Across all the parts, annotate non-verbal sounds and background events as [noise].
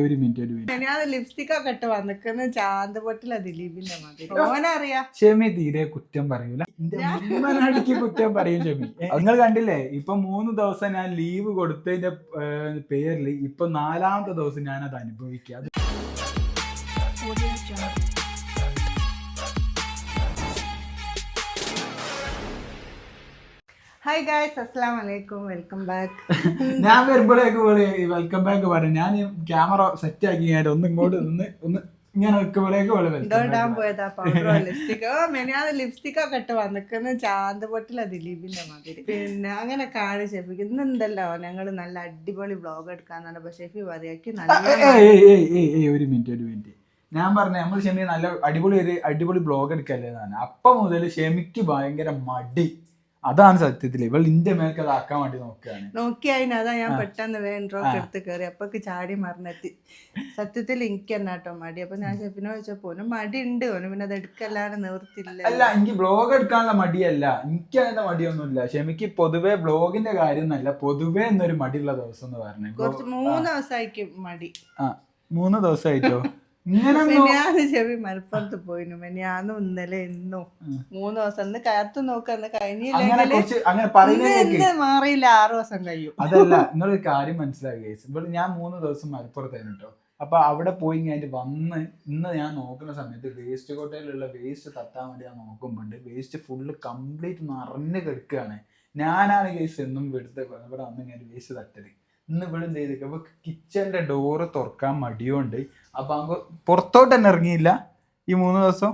ഒരു മിനിറ്റ് ഒരു minute. Lipstick ഒക്കെ ഇട്ട് വന്നിക്കുന്ന ചാന്ത് പൊട്ടില ദിലീപിന്റെ മാതിരി. ഓനറിയാ. ഷെമി തീരെ കുറ്റം പറയൂല. കുറ്റം പറയും ഷെമി [laughs] നിങ്ങൾ കണ്ടില്ലേ ഇപ്പൊ മൂന്ന് ദിവസം ഞാൻ ലീവ് കൊടുത്തതിന്റെ ഏർ, പേരിൽ ഇപ്പൊ നാലാമത്തെ ദിവസം ഞാൻ അത് അനുഭവിക്കുക ഹായ് ഗായ്സ് അസ്സലാം വലൈക്കും വെൽക്കം ബാക്ക് ഞാൻ വരുമ്പോഴേക്ക് വെൽക്കം ബാക്ക് പറയും. ഞാൻ ക്യാമറ സെറ്റ് ആക്കി ഞാൻ ഒന്ന് ഇങ്ങോട്ട് നിന്ന് ഒന്ന് ഇങ്ങനെ വെക്കുമ്പോഴേക്ക് ഇടാൻ പോയതാ പൗഡറോ ലിപ്സ്റ്റിക്കോ ഓ ലിപ്സ്റ്റിക്കോ കെട്ട് വന്നിക്കുന്ന ചാന്ത് പൊട്ടില ദിലീപിന്റെ മാതിരി. പിന്നെ അങ്ങനെ കാണി ഷെഫിക്ക് ഇന്ന് എന്തല്ലോ ഞങ്ങൾ നല്ല അടിപൊളി ബ്ലോഗ് എടുക്കാന്നാണ്. പക്ഷെ ഷെഫി പറയാക്കി നല്ല ഒരു മിനിറ്റ് ഒരു മിനിറ്റ് ഞാൻ പറഞ്ഞ നമ്മൾ ഷെമി നല്ല അടിപൊളി ഒരു അടിപൊളി ബ്ലോഗ് എടുക്കല്ലേ അപ്പൊ മുതൽ ഷെമിക്ക് ഭയങ്കര മടി. അതാണ് സത്യത്തിൽ. ഇവൾ ഇന്ത്യ മേക്ക് അതാക്കാൻ വേണ്ടി നോക്കുകയാണ്. നോക്കി അതിന് അതാ ഞാൻ പെട്ടെന്ന് വേണ്ടോ എടുത്ത് കയറി അപ്പൊക്ക് ചാടി മറന്നെത്തി. സത്യത്തിൽ എനിക്ക് തന്നെ കേട്ടോ മടി. അപ്പൊ ഞാൻ ചെപ്പിനോ ചോദിച്ചപ്പോ പോലും മടി ഉണ്ട് ഓന് പിന്നെ അത് എടുക്കല്ലാണ്ട് നിവർത്തില്ല. അല്ല എനിക്ക് ബ്ലോഗ് എടുക്കാനുള്ള മടിയല്ല. എനിക്ക് അതിന്റെ മടിയൊന്നുമില്ല. ഷെമിക്ക് പൊതുവെ ബ്ലോഗിന്റെ കാര്യം എന്നല്ല പൊതുവെ എന്നൊരു മടിയുള്ള ദിവസം എന്ന് പറഞ്ഞു. കുറച്ച് മൂന്ന് ദിവസമായിരിക്കും മടി. ആ. മൂന്ന് ദിവസമായിട്ടോ മെനിയാന്ന് ചെവി മലപ്പുറത്ത് പോയിനു മെനിയാന്ന് ഇന്നലെ ഇന്നും. മൂന്ന് ദിവസം. ഇന്ന് കാത്തു നോക്കാന്ന് കഴിഞ്ഞില്ലെങ്കിൽ മാറിയില്ല. ആറ് ദിവസം കഴിയും. അതല്ല നിങ്ങളൊരു കാര്യം മനസ്സിലാക്കി. ഇവിടെ ഞാൻ മൂന്ന് ദിവസം മലപ്പുറത്തായിരുന്നു കേട്ടോ അപ്പൊ അവിടെ പോയി കഴിഞ്ഞിട്ട് വന്ന് ഇന്ന് ഞാൻ നോക്കുന്ന സമയത്ത് വേസ്റ്റ് കോട്ടയിലുള്ള വേസ്റ്റ് തട്ടാൻ വേണ്ടി ഞാൻ നോക്കുമ്പോണ്ട് വേസ്റ്റ് ഫുള്ള് കംപ്ലീറ്റ് നിറഞ്ഞു കിടക്കുകയാണ് ഞാനാണ് കേസ് എന്നും ഇവിടുത്തെ ഇവിടെ വന്ന് ഞാൻ വേസ്റ്റ് തട്ടൽ. ഇന്ന് ഇവിടെ എന്ത് ചെയ്തേക്ക് അപ്പൊ കിച്ചന്റെ ഡോറ് തുറക്കാൻ മടിയുണ്ട്. അപ്പൊ അങ്ങ് പുറത്തോട്ട് തന്നെ ഇറങ്ങിയില്ല? ഈ മൂന്ന് ദിവസം?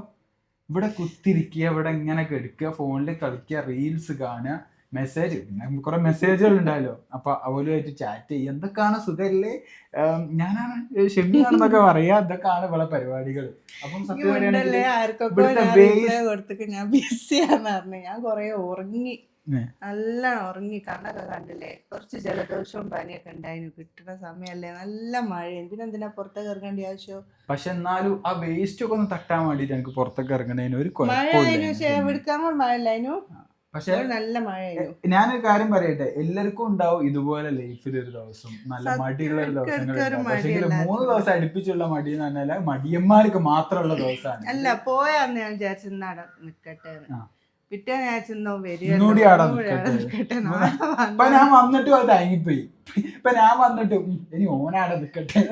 ഇവിടെ കുത്തിരിക്കുക ഇവിടെ ഇങ്ങനെ കെടുക്കുക ഫോണിൽ കളിക്കുക റീൽസ് കാണുക മെസ്സേജ് പിന്നെ കുറെ മെസ്സേജുകൾ ഉണ്ടായല്ലോ. അപ്പൊ അവരുമായിട്ട് ചാറ്റ് ചെയ്യുക. എന്തൊക്കെയാണ് സുഖല്ലേ? ഞാനാണ് ഷെമിയാണെന്നൊക്കെ പറയാ. ഇതൊക്കെയാണ് ഇവിടെ പരിപാടികൾ? അപ്പം സത്യം ഞാൻ ബിസിയാന്ന് പറഞ്ഞു ഞാൻ കൊറേ ഉറങ്ങി. നല്ല ഉറങ്ങി കണ്ണൊക്കെ കണ്ടില്ലേ? കുറച്ച് ജലദോഷവും പനിയൊക്കെ ഉണ്ടായിരുന്നു കിട്ടുന്ന സമയല്ലേ? നല്ല മഴയും എന്തിനെന്തിനാ എന്തിനാ പുറത്തേക്ക് ഇറങ്ങേണ്ട ആവശ്യം? പക്ഷെ എന്നാലും ആ വേസ്റ്റ് ഒക്കെ ഒന്ന് തട്ടാൻ വേണ്ടിട്ട് എനിക്ക് പുറത്തൊക്കെ ഇറങ്ങുന്നതിന് ഒരു മഴ ആയിരുന്നു പക്ഷെ എടുക്കാൻ മഴ ഇല്ലായിരുന്നു പക്ഷെ നല്ല മഴയായിരുന്നു ഞാനൊരു കാര്യം പറയട്ടെ. എല്ലാവർക്കും ഉണ്ടാവും ഇതുപോലെ ലൈഫിൽ ഒരു ദിവസം. നല്ല മടിയുള്ള ഒരു ദിവസം പക്ഷേ മൂന്ന് ദിവസം അടുപ്പിച്ചുള്ള മടി എന്ന് പറഞ്ഞാൽ മടിയന്മാർക്ക് മാത്രമുള്ള ദിവസമാണ്. അല്ല പോയാന്ന് ഞാൻ വിചാരിച്ചു നടക്കട്ടെ നിക്കട്ടെ. പിറ്റേ ഞാൻ ചെന്നോ ഇന്നൂടി അവിടെ നിക്കട്ടെ. ഇപ്പൊ ഞാൻ വന്നിട്ടും തയങ്ങിപ്പോയി ഇപ്പൊ ഞാൻ വന്നിട്ട് ഇനി ഓനാടെ നിക്കട്ടെ.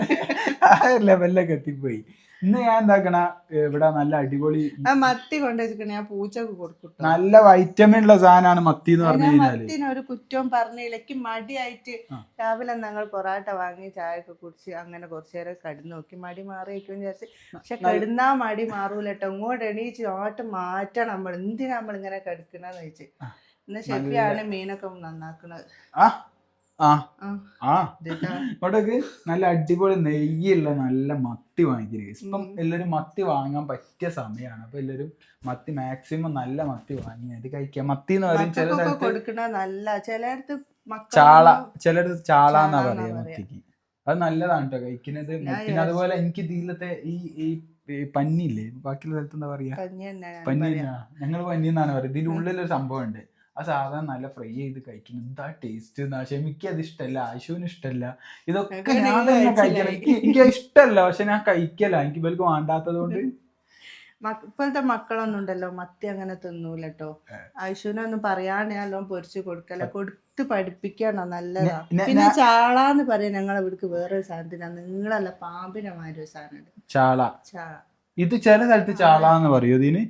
ആ ലെവലിലൊക്കെ എത്തിപ്പോയി. ഇന്ന് ഞാൻ എന്താക്കണ ഇവിടെ നല്ല അടിപൊളി ആ മത്തി കൊണ്ടുവച്ചിട്ട് ഞാൻ പൂച്ചക്ക് കൊടുക്കും നല്ല വൈറ്റമിൻ ഉള്ള സാധനമാണ് മത്തി എന്ന് പറഞ്ഞു കഴിഞ്ഞാൽ. മത്തിന് ഒരു കുറ്റവും പറഞ്ഞില്ലക്ക് മടിയായിട്ട് രാവിലെ ഞങ്ങൾ പൊറാട്ട വാങ്ങി ചായ ഒക്കെ കുടിച്ച് അങ്ങനെ കുറച്ചു നേരം കടന്നു നോക്കി. മടി മാറിയിരിക്കും വിചാരിച്ച്. പക്ഷെ കടുന്നാ മടി മാറൂല കേട്ടോ ഇങ്ങോട്ട് എണീച്ച് ഓട്ട് മാറ്റണം നമ്മൾ എന്തിനാ നമ്മൾ ഇങ്ങനെ കടുക്കണെന്ന് വെച്ച് എന്നാ ഷെഫിയാണ് മീനൊക്കെ നന്നാക്കണത്. ആ ആ. ആ. ഇവിടേക്ക് നല്ല അടിപൊളി നെയ്യുള്ള നല്ല മത്തി വാങ്ങിക്കരുത് ഇപ്പം. എല്ലാവരും മത്തി വാങ്ങാൻ പറ്റിയ സമയമാണ് അപ്പൊ എല്ലാവരും മത്തി മാക്സിമം നല്ല മത്തി വാങ്ങി അത് കഴിക്കാം. മത്തി എന്ന് പറയും ചില സ്ഥലത്ത് നല്ല ചിലയിടത്ത് ചാള ചിലടത്ത് ചാള എന്നാ പറയാ. മത്തിക്ക്. അത് നല്ലതാണ് കേട്ടോ കഴിക്കുന്നത് പിന്നെ അതുപോലെ എനിക്ക് ഇതിലത്തെ ഈ ഈ പന്നിയില്ലേ? ബാക്കിയുള്ള സ്ഥലത്ത് എന്താ പറയാ? പന്നി. ഞങ്ങൾ പന്നി എന്നാണ് പറയുന്നത്. ഇതിന്റെ ഉള്ളിലൊരു സംഭവം ഉണ്ട് ആ സാധനം നല്ല ഫ്രൈ ചെയ്ത് കഴിക്കണം എന്താ ടേസ്റ്റ് പക്ഷെ എനിക്ക് അത് ഇഷ്ടമല്ല ആശുവിന് ഇഷ്ടമല്ല ഇതൊക്കെ ഞാൻ തന്നെ കഴിക്കണം. എനിക്ക് ഇഷ്ടമല്ല പക്ഷെ ഞാൻ കഴിക്കല. എനിക്ക് ഇവർക്ക് വേണ്ടാത്തത് കൊണ്ട്. [laughs] ഇപ്പോഴത്തെ മക്കളൊന്നും ഉണ്ടല്ലോ. മത്തി അങ്ങനെ തിന്നൂലട്ടോ ഐശുവിനൊന്നും പറയാണ്ട് ഞാൻ പൊരിച്ച് പൊരിച്ചു കൊടുക്കല. കൊടുത്ത് പഠിപ്പിക്കണം നല്ലതാ. പിന്നെ ചാളാന്ന് പറയാൻ ഞങ്ങളെ ഇവിടേക്ക് വേറൊരു സാധനത്തിനാ. നിങ്ങളല്ല പാമ്പിനെ മാതിരി ഒരു സാധനം ചാള. ചാള ഇത് ചില സ്ഥലത്ത് ചാള എന്ന് പറയും ഇതിന്?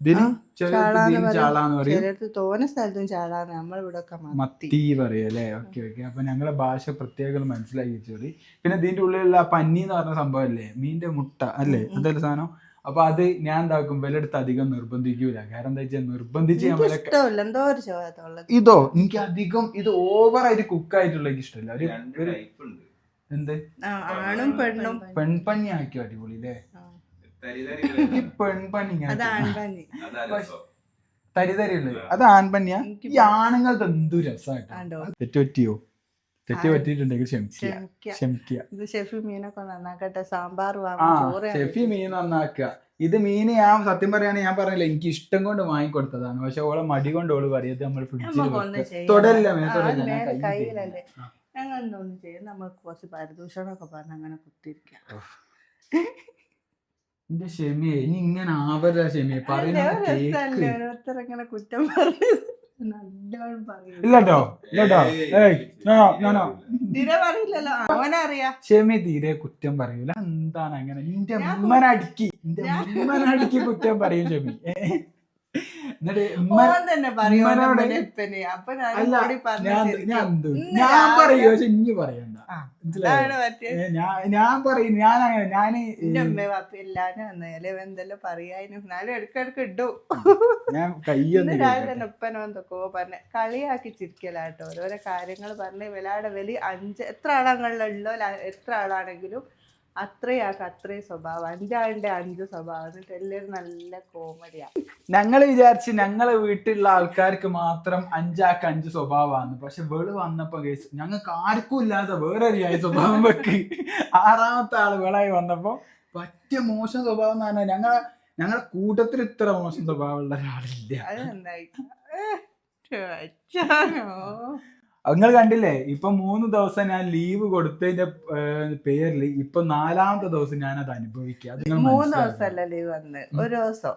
ഇതിന് ആ, ചില ചാളാന്ന് ഇതിന് പറയും. ചാള എന്ന് പറയും. ചിലടത്ത് തോന സ്ഥലത്തും ചാളാന്ന് നമ്മളിവിടെ ഒക്കെ മത്തി. മത്തി പറയും അല്ലേ? Okay okay. അപ്പൊ ഞങ്ങളെ ഭാഷ പ്രത്യേകം മനസ്സിലാക്കി വെച്ചോളി പിന്നെ ഇതിന്റെ ഉള്ളിലുള്ള പന്നി എന്ന് പറഞ്ഞ സംഭവം അല്ലേ? മീന്റെ മുട്ട അല്ലേ? അതല്ല. സാധനം? അപ്പൊ അത് ഞാൻ എന്താക്കും? വിലടുത്ത് അധികം നിർബന്ധിക്കൂല. കാരണം എന്താ വെച്ചാൽ നിർബന്ധിച്ച് ഞാൻ ഇഷ്ടമല്ല. എന്തോ ഒരു ചോദത്തുള്ളത് ഇതോ? എനിക്ക് അധികം ഇത് ഓവർ ആയിട്ട് കുക്ക് ആയിട്ടുള്ള എനിക്ക് ഇഷ്ടമല്ല. ഒരു. എന്ത്? ആണും പെണ്ണും. പെൺപന്നി ആക്കിയോ? അടിപൊളി അല്ലേ? ആ. തരി തരി ഞാൻ അത് എനിക്ക് ഈ ആണുങ്ങൾക്ക് എന്തു രസമായിട്ടോ തെറ്റ് പറ്റിയോ തെറ്റ്. പറ്റിയിട്ടുണ്ടെങ്കിൽ ക്ഷമിക്കുക. ക്ഷമിക്കാം ക്ഷമിക്കുക. ഇത് ഷെഫി മീനൊക്കെ നന്നാക്കട്ടെ. സാമ്പാർ ഷെഫി മീൻ നന്നാക്കുക. ഇത് മീൻ ഞാൻ സത്യം പറയുകയാണെങ്കിൽ ഞാൻ പറഞ്ഞില്ല എനിക്ക് ഇഷ്ടം കൊണ്ട് വാങ്ങിക്കൊടുത്തതാണ്. പക്ഷെ ഓളെ മടി കൊണ്ട് ഓൾ പറയത് നമ്മൾ ഫ്രിഡ്ജിൽ തൊടല്ല കയ്യിലല്ലേ. ഞങ്ങൾ എന്തോന്നും ചെയ്യും നമുക്ക് കുറച്ച് പരിദൂഷണമൊക്കെ പറഞ്ഞ് അങ്ങനെ കുത്തിരിക്കാം എന്റെ ക്ഷമയെ ഇനി ഇങ്ങനെ ആവരുത ക്ഷമയെ കുറ്റം പറഞ്ഞു ഇല്ലട്ടോ ഇല്ലട്ടോ. ഏയ് നോ നോ നോ. പറയില്ലല്ലോ. അവനറിയാം. ക്ഷമ തീരെ കുറ്റം പറയൂല. എന്താണ് അങ്ങനെ? നിന്റെ ഉമ്മനടിക്ക്. നിന്റെ ഉമ്മനടിക്ക് കുറ്റം പറയും ക്ഷമി? എന്നിട്ട് ഞാൻ അല്ല കൂടി പറഞ്ഞു ഞാൻ ഞാൻ ഞാൻ രാവിലെ- പറയൂ പക്ഷെ ഇനി പറയണ്ട. ഞാൻ ഞാൻ പറയും ഞാൻ അങ്ങനെ ഞാൻ എന്റെ അമ്മ പാപ്പ എല്ലാരും അന്നേലെ എന്തെല്ലാം പറയാനും എന്നാലും ഇടക്കിടക്ക് ഇടും. ഞാൻ കയ്യൊന്നും രാവിലെ. തന്നെ ഉപ്പനോ എന്തൊക്കെയോ പറഞ്ഞ കളിയാക്കി ചിരിക്കലാട്ടോ. ഓരോരോ കാര്യങ്ങൾ പറഞ്ഞ് വിലാടെ വലിയ അഞ്ച് എത്ര ആളങ്ങളിലുള്ളോ എത്ര ആളാണെങ്കിലും അത്രയാൾക്ക് അത്രയും സ്വഭാവം. അഞ്ചാളിന്റെ അഞ്ച് സ്വഭാവം. എന്നിട്ട് എല്ലാവരും നല്ല കോമഡിയാ ഞങ്ങൾ വിചാരിച്ച് ഞങ്ങളെ വീട്ടിലുള്ള ആൾക്കാർക്ക് മാത്രം അഞ്ചാക്ക് അഞ്ച് സ്വഭാവമാണ്. പക്ഷെ വെൾ വന്നപ്പോ കേസ് ഞങ്ങൾക്ക് ആർക്കും ഇല്ലാത്ത വേറൊരു ആയി സ്വഭാവം വെക്ക്. ആറാമത്തെ ആൾ വെളായി വന്നപ്പോ പറ്റ മോശം സ്വഭാവം എന്ന് പറഞ്ഞാൽ ഞങ്ങളെ ഞങ്ങളുടെ കൂട്ടത്തിൽ ഇത്ര മോശം സ്വഭാവമുള്ള ഒരാളില്ല. അതെന്തായി? നിങ്ങൾ കണ്ടില്ലേ? ഇപ്പൊ മൂന്ന് ദിവസം ഞാൻ ലീവ് കൊടുത്തതിന്റെ പേരിൽ ഇപ്പൊ നാലാമത്തെ ദിവസം ഞാൻ അത് അനുഭവിക്കുക മൂന്ന്. ദിവസമല്ല ലീവ് വന്ന്? ഒരു ദിവസം.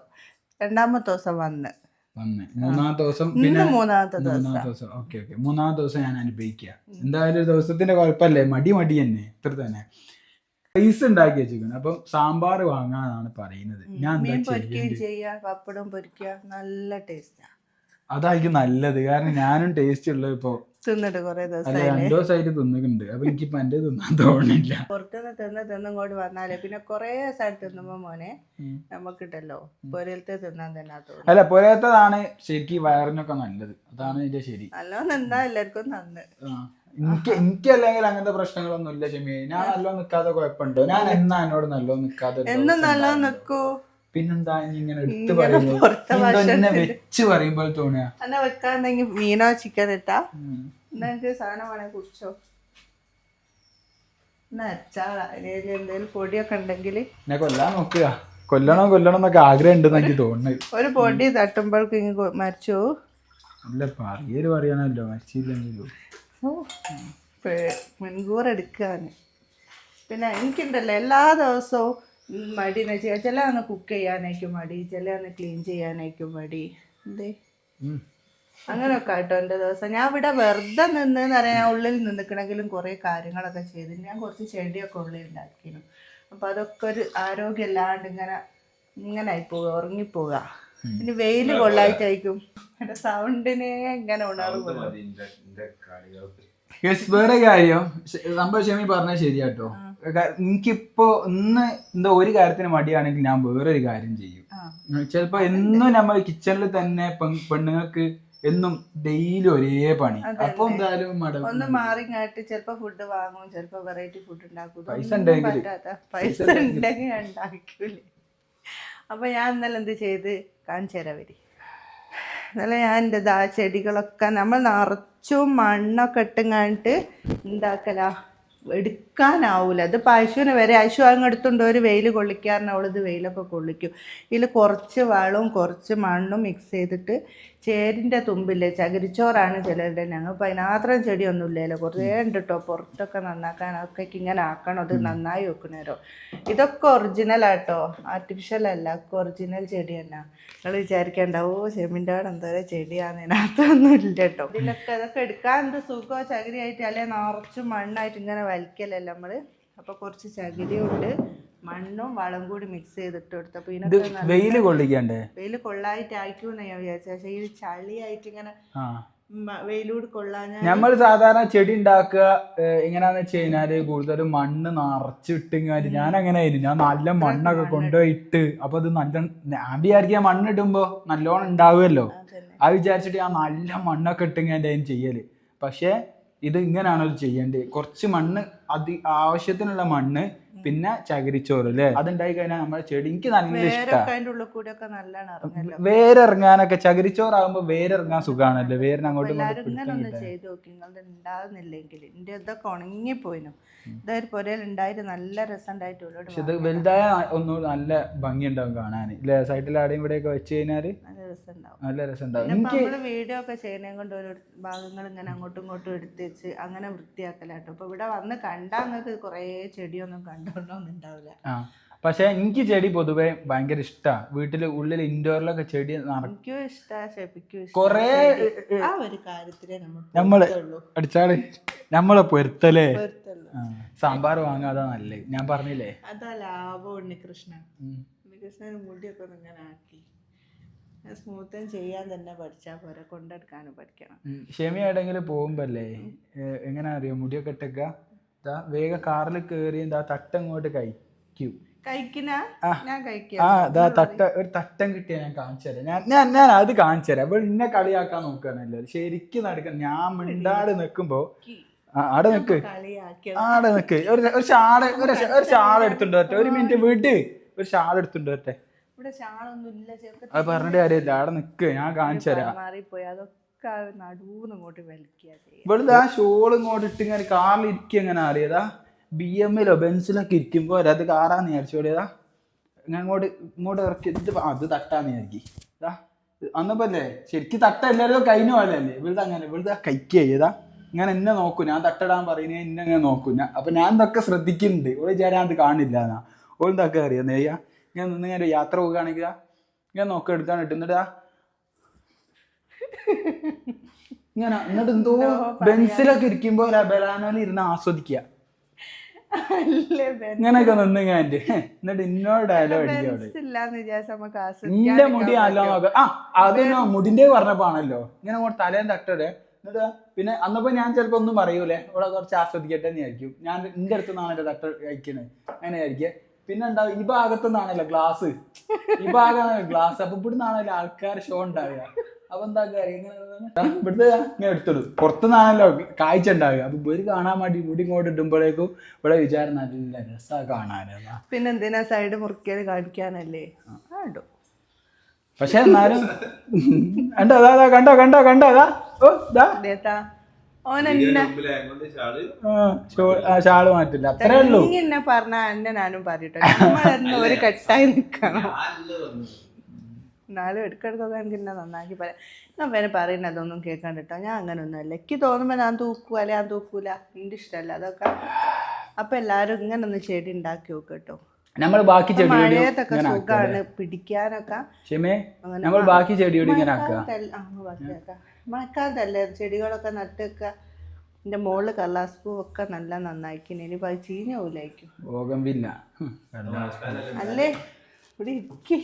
രണ്ടാമത്തെ ദിവസം വന്ന്. വന്ന്. മൂന്നാമത്തെ ദിവസം പിന്നെ മൂന്നാമത്തെ ദിവസം മൂന്നാമത്തെ ദിവസം. Okay okay. മൂന്നാമത്തെ ദിവസം ഞാൻ അനുഭവിക്കുക. എന്തായാലും ദിവസത്തിന്റെ കുഴപ്പമില്ലേ മടി മടി തന്നെ. ഇത്ര തന്നെ. റൈസ് ഉണ്ടാക്കി വെച്ചിരിക്കുന്നു. അപ്പം സാമ്പാർ വാങ്ങാനാണ് പറയുന്നത്. ഞാൻ പപ്പടം പൊരിക്കുക. നല്ല ടേസ്റ്റാ അതായിരിക്കും നല്ലത്. കാരണം ഞാനും ടേസ്റ്റ് ഉള്ളത് ഇപ്പൊ തിന്നിട്ട് കുറെ അല്ല ദിവസമായില്ലേ രണ്ടു ദിവസമായിട്ട് തിന്നുന്നുണ്ട് അപ്പൊ എനിക്കിപ്പോ എന്റെ തിന്നാൻ തോന്നുന്നില്ല പുറത്തുനിന്ന് തിന്ന് തിന്ന് ഇങ്ങോട്ട് വന്നാലേ. പിന്നെ കുറേ സ്ഥലത്ത് തിന്നുമ്പോ മോനെ. നമുക്കിട്ടല്ലോ. പൊരലത്തെ തിന്നാൻ തന്നെ തോന്നും. അല്ല പുരത്തതാണ് ശരിക്കും വയറിനൊക്കെ നല്ലത്. അതാണ് എന്റെ ശരി. നല്ലോണം നിന്നാ എല്ലാവർക്കും നന്ന്. എനിക്ക് എനിക്ക് അല്ലെങ്കിൽ അങ്ങനത്തെ പ്രശ്നങ്ങളൊന്നും ഇല്ല ഷെമി ഞാൻ നല്ലോ നിക്കാതെ കുഴപ്പമുണ്ടോ? ഞാൻ എന്നാ എന്നോട് നല്ലോ നിക്കാതെ എന്നും നല്ലോ നിക്കൂ. പിന്നെന്താ ഇങ്ങനെ എടുത്ത് പറയുന്നത് വെച്ച് പറയുമ്പോൾ തോന്നിയാ? എന്നാ വെക്കാണ്ടെങ്കിൽ മീനോ ചിക്കൻ ഇട്ടാ. എന്നാ എനിക്ക് സാധനം വേണേ അതിൽ എന്തെങ്കിലും പൊടിയൊക്കെ ഉണ്ടെങ്കിൽ എന്നെ കൊല്ലാൻ നോക്കുക. കൊല്ലണം കൊല്ലണം എന്നൊക്കെ ആഗ്രഹം ഉണ്ടെന്ന് എനിക്ക് തോന്നുന്നത് ഒരു പൊടി തട്ടുമ്പോഴേക്കും മരിച്ചു. അല്ല പറയൽ മരിച്ചില്ലെങ്കിലും. മുൻകൂർ എടുക്കാൻ പിന്നെ എനിക്കുണ്ടല്ലോ എല്ലാ ദിവസവും മടി എന്ന് വെച്ചാൽ ചില അന്ന് കുക്ക് ചെയ്യാനായിരിക്കും മടി ചില അന്ന് ക്ലീൻ ചെയ്യാനായിരിക്കും മടി. എന്തേ. അങ്ങനെയൊക്കെ ആട്ടോ എന്റെ ദിവസം. ഞാൻ ഇവിടെ വെറുതെ നിന്നെന്ന് പറയാൻ ഞാൻ ഉള്ളിൽ നിന്നിക്കണമെങ്കിലും കുറേ കാര്യങ്ങളൊക്കെ ചെയ്ത്. ഞാൻ കുറച്ച് ചെടിയൊക്കെ ഉള്ളിൽ ഉണ്ടാക്കിയിരുന്നു. അപ്പം അതൊക്കെ ഒരു ആരോഗ്യം അല്ലാണ്ട് ഇങ്ങനെ ഇങ്ങനെ ആയിപ്പോവുക ഉറങ്ങിപ്പോവുക. പിന്നെ വെയിൽ കൊള്ളായിട്ടായിരിക്കും. എന്റെ സൗണ്ടിനെ ഇങ്ങനെ ഉണർവ് വേറെ കാര്യം. നമ്മൾ ഷെമി പറഞ്ഞത് ശരിയാട്ടോ. എനിക്കിപ്പോ ഇന്ന് എന്താ ഒരു കാര്യത്തിന് മടിയാണെങ്കിൽ ഞാൻ വേറൊരു കാര്യം ചെയ്യും. ചിലപ്പോ എന്നും നമ്മൾ കിച്ചണിൽ തന്നെ പെണ്ണുങ്ങൾക്ക് എന്നും ഡെയിലി ഒരേ പണി. അപ്പൊ എന്തായാലും മട ഒന്ന് മാറി കാട്ടി ചിലപ്പോ ഫുഡ് വാങ്ങും ചിലപ്പോ വെറൈറ്റി ഫുഡ് ഉണ്ടാക്കും. പൈസ ഉണ്ടെങ്കിൽ പൈസ ഉണ്ടെങ്കിൽ ഉണ്ടാക്കൂലേ. അപ്പൊ ഞാൻ ഇന്നലെ എന്ത് ചെയ്ത്? കാണിച്ചു തരാം വരി ഇന്നലെ ഞാൻ എന്റെ ദാ ചെടികളൊക്കെ നമ്മൾ നിറച്ചും മണ്ണൊക്കെ ഇട്ടും കണ്ടിട്ട് എന്താക്കലാ? എടുക്കാനാവൂല. അത് പശുവിനെ വരെ അശു അങ്ങ് ഒരു വെയിൽ കൊള്ളിക്കാറിന് അവളിത് വെയിലൊക്കെ കൊള്ളിക്കും. ഇതിൽ കുറച്ച് വളവും കുറച്ച് മണ്ണും മിക്സ് ചെയ്തിട്ട് ചേരിന്റെ തുമ്പില്ലേ ചകിരിച്ചോറാണ് ചിലരുടെ. ഞങ്ങൾക്ക് അതിനാത്രം ചെടിയൊന്നും ഇല്ലല്ലോ കുറേ ഉണ്ട് കേട്ടോ പുറത്തൊക്കെ നന്നാക്കാനൊക്കെ ഇങ്ങനെ ആക്കണം. അത് നന്നായി വെക്കണേരോ ഇതൊക്കെ ഒറിജിനൽ ആട്ടോ. ആർട്ടിഫിഷ്യൽ അല്ല. ഒക്കെ ഒറിജിനൽ ചെടി തന്നെ. നിങ്ങൾ വിചാരിക്കണ്ട ഓ ചെമ്മിന്റെ അവിടെ എന്തോരം ചെടിയാണ് ഇതിനകത്തൊന്നും ഇല്ല കേട്ടോ ഇതിലൊക്കെ ഇതൊക്കെ എടുക്കാൻ എന്ത് സുഖമോ ചകിരിയായിട്ട് അല്ലെ നിറച്ചും മണ്ണായിട്ട് ഇങ്ങനെ വലിക്കലല്ലേ നമ്മൾ അപ്പോൾ കുറച്ച് ചകിരിയുണ്ട്. മണ്ണും വളം കൂടി മിക്സ് ചെയ്തിട്ട് കൊടുത്തപ്പോ ഇതിനൊക്കെ വെയിൽ കൊള്ളിക്കണ്ടേ? വെയിൽ കൊള്ളായിട്ട് അയക്കൂന്ന് ഞാൻ വിചാരിച്ചു. പക്ഷേ ഈ ചളിയായിട്ട് ഇങ്ങനെ വെയിലൂടെ കൊള്ളാൻ നമ്മൾ സാധാരണ ചെടി ഉണ്ടാക്കുക എങ്ങനെയാന്ന് വെച്ച് കഴിഞ്ഞാൽ കൂടുതലും മണ്ണ് നിറച്ചിട്ടിങ്ങാൽ ഞാൻ അങ്ങനെ ആയിരുന്നു. ഞാൻ നല്ല മണ്ണൊക്കെ കൊണ്ടുപോയിട്ട് അപ്പൊ അത് നല്ല ഞാൻ വിചാരിക്കുക മണ്ണിടുമ്പോ നല്ലോണം ഉണ്ടാവുമല്ലോ ആ അത് വിചാരിച്ചിട്ട് ഞാൻ നല്ല മണ്ണൊക്കെ ഇട്ടിങ്ങനെ ചെയ്യൽ. പക്ഷെ ഇത് ഇങ്ങനെയാണോ ഇത് ചെയ്യേണ്ടത്. കുറച്ച് മണ്ണ് അതി ആവശ്യത്തിനുള്ള മണ്ണ് പിന്നെ ചകിരിച്ചോറ് അല്ലേ അതുണ്ടായി കഴിഞ്ഞാൽ നമ്മുടെ ചെടി. എനിക്ക് നല്ല ഇഷ്ടം. വേരൊക്കെ അതിന്റെ ഉള്ളിൽ കൂടെ ഒക്കെ നല്ലോണം ഇറങ്ങല്ലോ വേരിറങ്ങാനൊക്കെ ചകിരിച്ചോറാകുമ്പോ വേരിറങ്ങാൻ സുഖാണല്ലേ. വേരിന് അങ്ങോട്ടും ഉണ്ടാകുന്നില്ലെങ്കിൽ എന്റെ ഇതൊക്കെ ഉണങ്ങിപ്പോയിനു. ഇതൊരു പുരയിൽ ഉണ്ടായിട്ട് നല്ല രസം പക്ഷെ ഇത് വലുതായ ഒന്നും നല്ല ഭംഗി ഉണ്ടാവും കാണാൻ ഇല്ലേ? സൈഡിൽ ആടെയും ഇവിടെ ഒക്കെ വെച്ച് കഴിഞ്ഞാൽ നല്ല പിന്നെ എനിക്ക് നമ്മൾ വീഡിയോ ഒക്കെ ചെയ്യുന്നതും കൊണ്ട് ഓരോ ഭാഗങ്ങൾ ഇങ്ങനെ അങ്ങോട്ടും ഇങ്ങോട്ടും എടുത്ത് വെച്ച് അങ്ങനെ വൃത്തിയാക്കലാട്ടോ. അപ്പൊ ഇവിടെ വന്ന് കണ്ടാൽ നിങ്ങൾക്ക് കുറേ ചെടിയൊന്നും കണ്ടോണ്ടൊന്നും ഉണ്ടാവില്ല പക്ഷെ എനിക്ക് ചെടി പൊതുവെ ഭയങ്കര ഇഷ്ടമാണ് വീട്ടിൽ ഉള്ളിൽ ഇൻഡോറിലൊക്കെ ചെടി എനിക്കും ഇഷ്ടാ ഷെപ്പിക്കും കൊറേ ആ ഒരു കാര്യത്തിലേ നമ്മൾ അടിച്ചാൾ. നമ്മളെ പൊരുത്തലേ. സാമ്പാർ വാങ്ങാതാ നല്ല. ഞാൻ പറഞ്ഞില്ലേ? അതാ ലാഭം ഉണ്ണികൃഷ്ണൻ ഉം. ഉണ്ണികൃഷ്ണന് മുടിയൊക്കെ ഇങ്ങനെ ആക്കി. സ്മൂത്തും ചെയ്യാൻ തന്നെ പഠിച്ചാൽ പോരെ. കൊണ്ടെടുക്കാനും പഠിക്കണം. ഷെമി എവിടെയെങ്കിലും പോകുമ്പല്ലേ? എങ്ങനെ അറിയോ? മുടിയൊക്കെ ഇട്ടേക്ക? ദാ വേഗം കാറിൽ കയറി എന്താ ആ. ഞാൻ കഴിക്കാം. ആ ഇതാ തട്ട ഒരു തട്ടം കിട്ടിയ ഞാൻ കാണിച്ചു തരാം. ഞാൻ ഞാൻ ഞാൻ അത് കാണിച്ചു തരാം. അപ്പോൾ ഇന്നെ കളിയാക്കാൻ നോക്കുകയാണല്ലോ. ശരിക്കും നടക്കണം. ഞാൻ മിണ്ടാട് നിൽക്കുമ്പോ ആടെ നിക്ക്. ആടെ നിക്ക്. ഒരു ഒരു ഷാൾ ഒരു ഒരു ഷാൾ എടുത്തുണ്ട് വരട്ടെ. ഒരു മിനിറ്റ് വിട്. ഒരു ഷാൾ എടുത്തുണ്ട് വരട്ടെ. അത് പറഞ്ഞിട്ട് കാര്യമില്ല. ആടെ നിക്ക്. ഞാൻ കാണിച്ചു തരാം. ആ നടുവൂന്ന് ഇങ്ങോട്ട് വലിക്കുക ഇവിടുത്തെ ആ ഷോൾ ഇങ്ങോട്ട് ഇട്ട് ഇങ്ങനെ കാറിൽ ഇരിക്കുക എങ്ങനെ അറിയതാ ബി എമ്മിലോ ബെൻസിലൊക്കെ ഇരിക്കുമ്പോ അത് കാറാന്ന് വിചാരിച്ചോടിയതാ ഞാൻ ഇങ്ങോട്ട് ഇങ്ങോട്ട് ഇറക്കി ഇത് അത് തട്ടാന്ന് വിചാരിക്കി. ഇതാ അന്നപ്പല്ലേ? ശരിക്കും തട്ട എല്ലാവരും കഴിഞ്ഞ പോലെ അല്ലേ ഇവിടുത്തെ അങ്ങനെ ഇവിടുത്തെ കൈക്ക് ചെയ്താ ഞാൻ എന്നെ നോക്കും. ഞാൻ തട്ടിടാൻ പറയുന്നത് എന്നെ അങ്ങനെ നോക്കും. ഞാൻ അപ്പൊ ഞാൻ ഇതൊക്കെ ശ്രദ്ധിക്കുന്നുണ്ട്. ഓൾ വിചാരം അത് കാണില്ല എന്നാ. ഓൾ ഇതൊക്കെ അറിയാം. നെയ്യാ ഞാൻ നിന്ന് ഞാൻ യാത്ര പോകുകയാണെങ്കിൽ ഞാൻ നോക്കി എടുക്കാൻ ഇട്ടുന്നിട്ടാ ഇങ്ങനെ എന്നിട്ട് എന്തോ ബെൻസിലൊക്കെ ഇരിക്കുമ്പോ ബലാനോയിൽ ഇരുന്ന് ആസ്വദിക്കുക ഇങ്ങനൊക്കെ നിന്ന് ഞാൻ എന്നിട്ട് ഇന്നോട് ഡയലോഗ് നിന്റെ മുടി അലോക ആ അത് മുടിന്റെ പറഞ്ഞപ്പോണല്ലോ ഇങ്ങനെ അങ്ങോട്ട് തലേം തട്ടടെ. എന്നിട്ട് പിന്നെ അന്നപ്പോ ഞാൻ ചിലപ്പോ ഒന്നും പറയൂലേ. ഇവിടെ കുറച്ച് ആസ്വദിക്കട്ടെ എന്ന് വിചാരിക്കും. ഞാൻ എന്റെ അടുത്ത് നിന്നാണല്ലോ തട്ട കഴിക്കണേ. അങ്ങനെ വിചാരിക്കുക പിന്നെ ഉണ്ടാവും ഈ ഭാഗത്തു നിന്നാണല്ലോ ഗ്ലാസ്. ഈ ഭാഗമാണ് ഗ്ലാസ്. അപ്പൊ ഇവിടെ നിന്നാണല്ലോ ആൾക്കാർ ഷോ ഉണ്ടാവുക. അപ്പൊ എന്താ ഇവിടുത്തെ ഇങ്ങനെ എടുത്തിടും പുറത്തുനിന്നാണല്ലോ കാഴ്ച ഉണ്ടാവുക അപ്പൊ ഇവർ കാണാൻ വേണ്ടി ഇവിടെ ഇങ്ങോട്ട് ഇടുമ്പോഴേക്കും ഇവിടെ വിചാരം നല്ല രസമാണ് കാണാനെന്നാ പിന്നെ എന്തിനാ സൈഡ് മുറിക്കൽ കാണിക്കാനല്ലേ? കണ്ടു പക്ഷെ എന്നാലും കണ്ടോ അതാ കണ്ടോ കണ്ടോ കണ്ടോ അതാ ഓ ഇതാ ഷാൾ മാറ്റില്ല. അത്രേ ഉള്ളൂ. നീ എന്നെ പറഞ്ഞ എന്നെ ഞാനും പറയട്ടോ ഒരു കെട്ടായി നിക്കണം. എന്നാലും എടുക്കെടുക്കൊക്കെ എനിക്ക് എന്നെ നന്നാക്കി പറയാം ഞാൻ പിന്നെ പറയുന്നതൊന്നും അതൊന്നും കേട്ടോ ഞാൻ അങ്ങനെ ഒന്നുമല്ല എനിക്ക് തോന്നുമ്പോൾ ഞാൻ തൂക്കുക അല്ലെ ഞാൻ തൂക്കൂല. എന്റെ ഇഷ്ടമല്ല അതൊക്കെ. അപ്പൊ എല്ലാരും ഇങ്ങനെ ഒന്ന് ചെടി ഉണ്ടാക്കി നോക്ക് കേട്ടോ. നമ്മൾ ബാക്കി ചെടിയോട് മഴയത്തൊക്കെ സുഖമാണ് പിടിക്കാനൊക്കെ. നമ്മൾ ബാക്കി ചെടിയോട് ഇങ്ങനെ മഴക്കാലത്തല്ല- ചെടികളൊക്കെ നട്ടൊക്കെ എന്റെ മോൾ കള്ളാസ് പൂവൊക്കെ നല്ല നന്നായിക്കിനി. ഇനി ചീഞ്ഞ പോലായിരിക്കും അല്ലേ? ഇവിടെ ഇരിക്കി.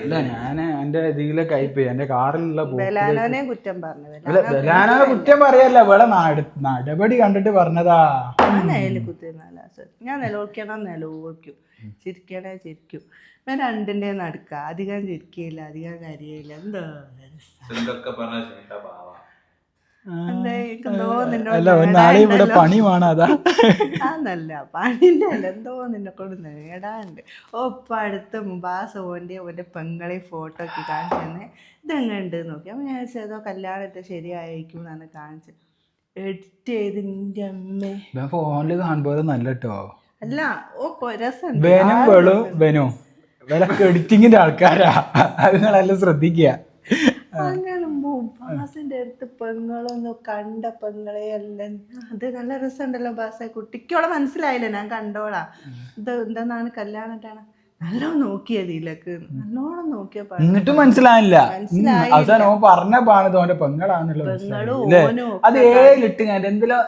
ഇല്ല ഞാൻ എന്റെ ഇതിലൊക്കെ ആയിപ്പോയി എന്റെ കാറിലുള്ള പോ ബലാനോനെ കുറ്റം പറഞ്ഞു. അല്ല ബലാനോനെ കുറ്റം പറയല്ല? ഇവിടെ നട- നടപടി കണ്ടിട്ട് പറഞ്ഞതാ. ഞാൻ നേൽ കുത്തിരുന്നാല ഞാൻ നിലവിളിക്കണം നിലവിളിക്കും ചിരിക്കണേ ചിരിക്കും. ഞാൻ രണ്ടിന്റെ നടക്കുക. അധികം ചിരിക്കയില്ല അധികം കരിയയില്ല. എന്താ പറഞ്ഞ അല്ല നാളെ ഇവിടെ പണി വേണം അതാ. ആന്നല്ല പണിന്റെ അല്ല എന്തോ നിന്നെ കൊണ്ട് നേടാണ്ട് ഓ ഇപ്പൊ അടുത്ത് മുബാസ് ഓന്റെ ഓന്റെ പെങ്ങളെ ഫോട്ടോ ഒക്കെ കാണിച്ചു തന്നെ. ഇതെങ്ങണ്ട് നോക്കി. അപ്പൊ ഞാൻ ഏതോ കല്യാണത്തെ ശരിയായിരിക്കും എന്നാണ് കാണിച്ചത് എഡിറ്റ് ചെയ്ത് നിന്റെ അമ്മേ. ഫോണിൽ കാണുമ്പോ നല്ല കേട്ടോ അല്ല ഓ രസം ബെനും വെളും ബെനും ഇവരൊക്കെ എഡിറ്റിങ്ങിന്റെ ആൾക്കാരാ. അത് നിങ്ങളെല്ലാം ശ്രദ്ധിക്കുക. മുബാസിന്റെ അടുത്ത് പെങ്ങളൊന്നും കണ്ട പെങ്ങളെ എല്ലാം. അത് നല്ല രസമുണ്ടല്ലോ ബാസ കുട്ടിക്കോളെ മനസ്സിലായില്ല? ഞാൻ കണ്ടോളാ. ഇത് എന്തെന്നാണ്? കല്യാണത്താണ് നല്ലോണം നോക്കിയത് ഇതിലേക്ക്. നല്ലോണം നോക്കിയപ്പോ എന്നിട്ടും മനസ്സിലായില്ല. അവസാനം ഓൻ പറഞ്ഞ പാണ് ഓന്റെ പെങ്ങളാന്നുള്ള പെങ്ങളും മനസ്സിലായി ഓനും അത് ഏലിട്ട് ഞാൻ എന്തിലോ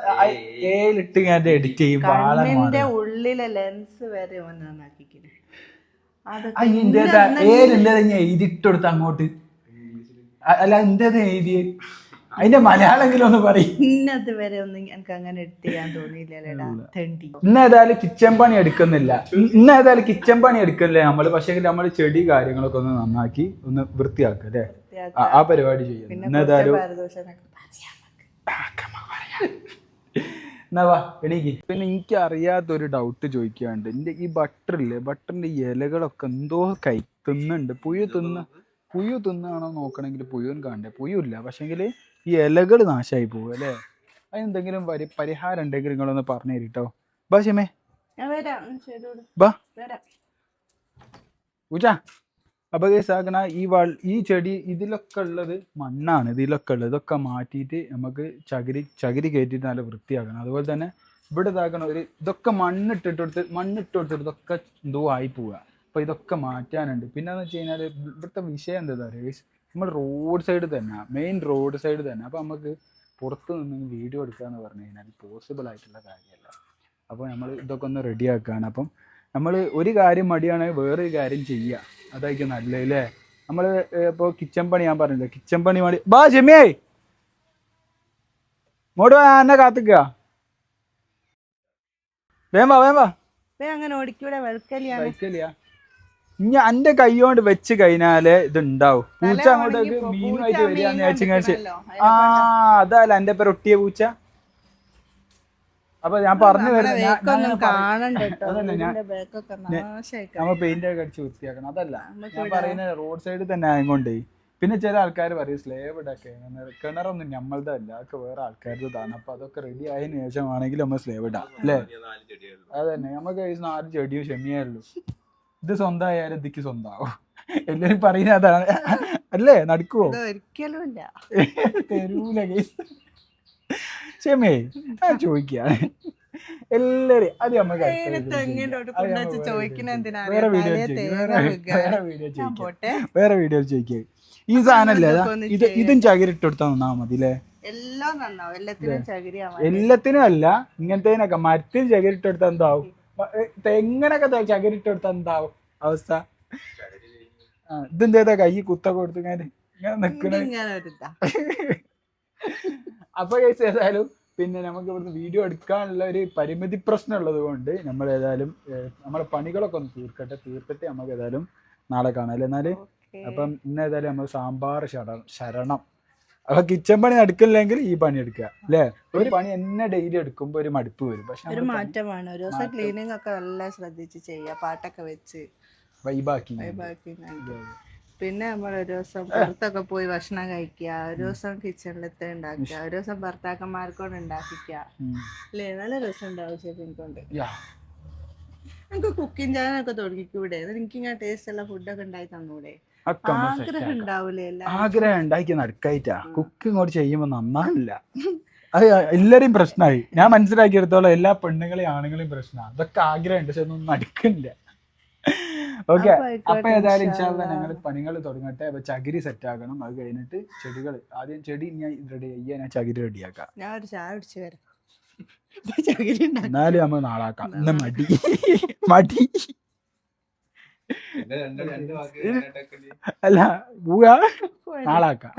ഞാൻ എഡിറ്റ് ചെയ്യും. കണ്ണിന്റെ ഉള്ളിലെ ലെൻസ് വരെ ഞാൻ എഴുതിട്ടെടുത്ത് അങ്ങോട്ട്. അല്ല എന്തേത് എഴുതി അതിന്റെ മലയാളെങ്കിലും ഒന്ന് പറയും. ഇന്നത് വരെ ഒന്നും എനിക്ക് അങ്ങനെ ചെയ്യാൻ തോന്നിയില്ലല്ലേടാ. തെണ്ടി. ഇന്ന് ഏതായാലും കിച്ചൺ പണി എടുക്കുന്നില്ല. ഇന്ന് ഏതായാലും കിച്ചൺ പണി എടുക്കുന്നില്ല നമ്മൾ. പക്ഷേ നമ്മൾ ചെടി കാര്യങ്ങളൊക്കെ ഒന്ന് നന്നാക്കി ഒന്ന് വൃത്തിയാക്കുക അല്ലേ? ആ- പരിപാടി ചെയ്യും ഇന്ന് ഏതായാലും എന്നാ വാ എണീക്ക്. പിന്നെ എനിക്ക് അറിയാത്തൊരു ഡൗട്ട് ചോദിക്കാണ്ട് എന്റെ ഈ ബട്ടർ ഇല്ലേ? ബട്ടറിന്റെ ഇലകളൊക്കെ എന്തോ കൈ തിന്നുണ്ട് പുഴു തിന്ന പുയു തിന്നാണോ നോക്കണമെങ്കിൽ പുയുവും കാണണ്ടേ പുയുല്ല പക്ഷെങ്കിൽ ഈ ഇലകൾ നാശമായി പോകും അല്ലേ? അതിനെന്തെങ്കിലും പരി പരിഹാരം ഉണ്ടെങ്കിൽ നിങ്ങളൊന്ന് പറഞ്ഞു തരിട്ടോ. ബാ വരാം. പൂജ അപ്പൊ കേസ് ആക്കണ ഈ വൾ ഈ ചെടി ഇതിലൊക്കെ ഉള്ളത് മണ്ണാണ്. ഇതിലൊക്കെ ഉള്ളത്. ഇതൊക്കെ മാറ്റിയിട്ട് നമുക്ക് ചകിരി ചകിരി കയറ്റിയിട്ട് നല്ല വൃത്തിയാക്കണം. അതുപോലെ തന്നെ ഇവിടെ ഇതാക്കണം ഒരു ഇതൊക്കെ മണ്ണിട്ടിട്ട് കൊടുത്ത് മണ്ണിട്ട് കൊടുത്തിട്ട് ഇതൊക്കെ എന്തോ ആയി പോവുക അപ്പൊ ഇതൊക്കെ മാറ്റാനുണ്ട്. പിന്നെ എന്ന് വെച്ച് കഴിഞ്ഞാൽ ഇവിടുത്തെ വിഷയം എന്താ പറയുക നമ്മൾ റോഡ് സൈഡ് തന്നെ മെയിൻ റോഡ് സൈഡ് തന്നെ. അപ്പൊ നമുക്ക് പുറത്ത് നിന്ന് വീഡിയോ എടുക്കുക എന്ന് പറഞ്ഞു കഴിഞ്ഞാൽ പോസിബിൾ ആയിട്ടുള്ള കാര്യമല്ല. അപ്പോൾ നമ്മൾ ഇതൊക്കെ ഒന്ന് റെഡിയാക്കുകയാണ് അപ്പം നമ്മൾ ഒരു കാര്യം മടിയാണെങ്കിൽ വേറൊരു കാര്യം ചെയ്യുക അതായിരിക്കും നല്ലത് അല്ലേ? നമ്മൾ ഇപ്പോൾ കിച്ചൺ പണി ഞാൻ പറഞ്ഞില്ല? കിച്ചൺ പണി മടി ബാ ചെമ്മിയായി ഇങ്ങോട്ട് വാ എന്നെ കാത്തിക്കുക വേമ്പ വേമ്പ അങ്ങനെ ഓടിക്കൂടെ വെളുക്കലിയാണ് കഴിക്കലിയാ ഇനി എന്റെ കൈ കൊണ്ട് വെച്ച് കഴിഞ്ഞാൽ ഇത് ഉണ്ടാവും പൂച്ച അങ്ങോട്ടേക്ക് മീനുമായിട്ട് വരികയെന്ന് വെച്ച് ആ അതല്ല എന്റെ പേര് ഒട്ടിയ പൂച്ച. അപ്പൊ ഞാൻ പറഞ്ഞു നമ്മ പെയിന്റ് ഒക്കെ അടിച്ച് വൃത്തിയാക്കണം. അതല്ല. ഞാൻ പറയുന്നത് റോഡ് സൈഡിൽ തന്നെ ആയതുകൊണ്ടേ. പിന്നെ ചില ആൾക്കാർ പറയും സ്ലേവ് ഇടക്കെ. കിണറൊന്നും നമ്മളുടെ അല്ല. അതൊക്കെ വേറെ ആൾക്കാരുടേതാണ് അപ്പൊ അതൊക്കെ റെഡി ആയതിനു ശേഷമാണെങ്കിൽ നമ്മൾ സ്ലേവ് ഇടാം. അല്ലേ? അതന്നെ. നമുക്ക് ഈ നാല് ചെടിയും ക്ഷമിയേ ഉള്ളൂ. ഇത് സ്വന്തമായാലും ഇതിക്ക് സ്വന്തമാവും. എല്ലാരും പറയുന്ന അതാണ്. അല്ലേ? നടക്കുവോ? ഇത് ഒരിക്കലും ഇല്ല. തരൂല ക്ഷമേ ഞാൻ ചോദിക്കാണ് എല്ലാരും അത് വേറെ വീഡിയോ വേറെ വീഡിയോ ഞാൻ ചെയ്യിക്കാം പോട്ടെ. വേറെ വീഡിയോ ചോദിക്കേ. ഈ സാധനല്ലേ? ഇത് ഇതും ചകിരിട്ട് കൊടുത്താൽ നന്നാ മതി അല്ലേ? എല്ലാത്തിനും അല്ല ഇങ്ങനത്തേനൊക്കെ മരത്തിൽ ചകിരിട്ട് കൊടുത്താൽ എന്താവും തെങ്ങിനൊക്കെ ത- ചകിരിട്ട് കൊടുത്താൽ എന്താവും അവസ്ഥ? ഇതെന്തേതാ കൈ കുത്തൊക്കെ കൊടുത്ത് ഇങ്ങനെ ഇങ്ങനെ നിക്കണ [laughs] അപ്പൊ കേസ് ഏതായാലും പിന്നെ നമുക്ക് ഇവിടുന്ന് വീഡിയോ എടുക്കാനുള്ള ഒരു പരിമിതി പ്രശ്നം ഉള്ളത് കൊണ്ട് നമ്മൾ ഏതായാലും നമ്മുടെ പണികളൊക്കെ ഒന്ന് തീർക്കട്ടെ തീർത്തിട്ട് നമുക്ക് ഏതായാലും നാളെ കാണാം അല്ലേ എന്നാൽ. അപ്പം ഇന്ന് ഏതായാലും നമ്മൾ സാമ്പാർ ശരണം ശരണം. അപ്പൊ കിച്ചൺ പണി നടക്കില്ലെങ്കിൽ ഈ പണി എടുക്കുക അല്ലേ? ഒരു പണി എന്നെ ഡെയിലി എടുക്കുമ്പോ ഒരു മടുപ്പ് വരും. പക്ഷെ ഒരു മാറ്റമാണ് ഒരു ദിവസം ക്ലീനിങ് ഒക്കെ നല്ല ശ്രദ്ധിച്ച് ചെയ്യുക പാട്ടൊക്കെ വെച്ച് വൈബാക്കി ബാക്കി പിന്നെ നമ്മൾ ഒരു ദിവസം പുറത്തൊക്കെ പോയി ഭക്ഷണം കഴിക്കുക ഒരു ദിവസം കിച്ചണിലത്തെ ഉണ്ടാക്കുക ഒരു ദിവസം ഭർത്താക്കന്മാർക്കൊണ്ട് ഉണ്ടാക്കിക്കുക. അല്ലേ? നല്ല രസം ഉണ്ടാവും ശരിക്കും കൊണ്ട് നമുക്ക് കുക്കിംഗ് ചാനലൊക്കെ തുടങ്ങിക്കൂടെ? എനിക്ക് ഇങ്ങനെ ടേസ്റ്റ് ഉള്ള ഫുഡൊക്കെ ഉണ്ടായി തന്നൂടെ? ആഗ്രഹം ഉണ്ടാക്കി നടക്കായിട്ടാ. കുക്ക് ഇങ്ങോട്ട് ചെയ്യുമ്പോ നന്നാവില്ല. അത് എല്ലാരെയും പ്രശ്നമായി ഞാൻ മനസ്സിലാക്കിയെടുത്തോളം എല്ലാ പെണ്ണുങ്ങളെയും ആണുങ്ങളെയും പ്രശ്നമാണ് അതൊക്കെ ആഗ്രഹമുണ്ട് പക്ഷെ ഒന്നും നടക്കില്ല. ഓക്കെ. അപ്പൊ ഏതായാലും ഇൻഷാ ഇൻഷാല്ല. ഞങ്ങൾ പണികൾ തുടങ്ങട്ടെ. അപ്പൊ ചകിരി സെറ്റ് ആക്കണം. അത് കഴിഞ്ഞിട്ട് ചെടികൾ ആദ്യം ചെടി ഞാൻ റെഡി ചെയ്യാൻ ഞാൻ ചകിരി റെഡിയാക്കാം ഞാൻ ഒരു ചായ കുടിച്ചു വരാം. [laughs] ചകിരി ഉണ്ടാക്കാം. എന്നാലും നമ്മൾ നാളാക്കാം. ഇന്ന് മടി. മടി. അല്ല പോവാ. നാളാക്കാം.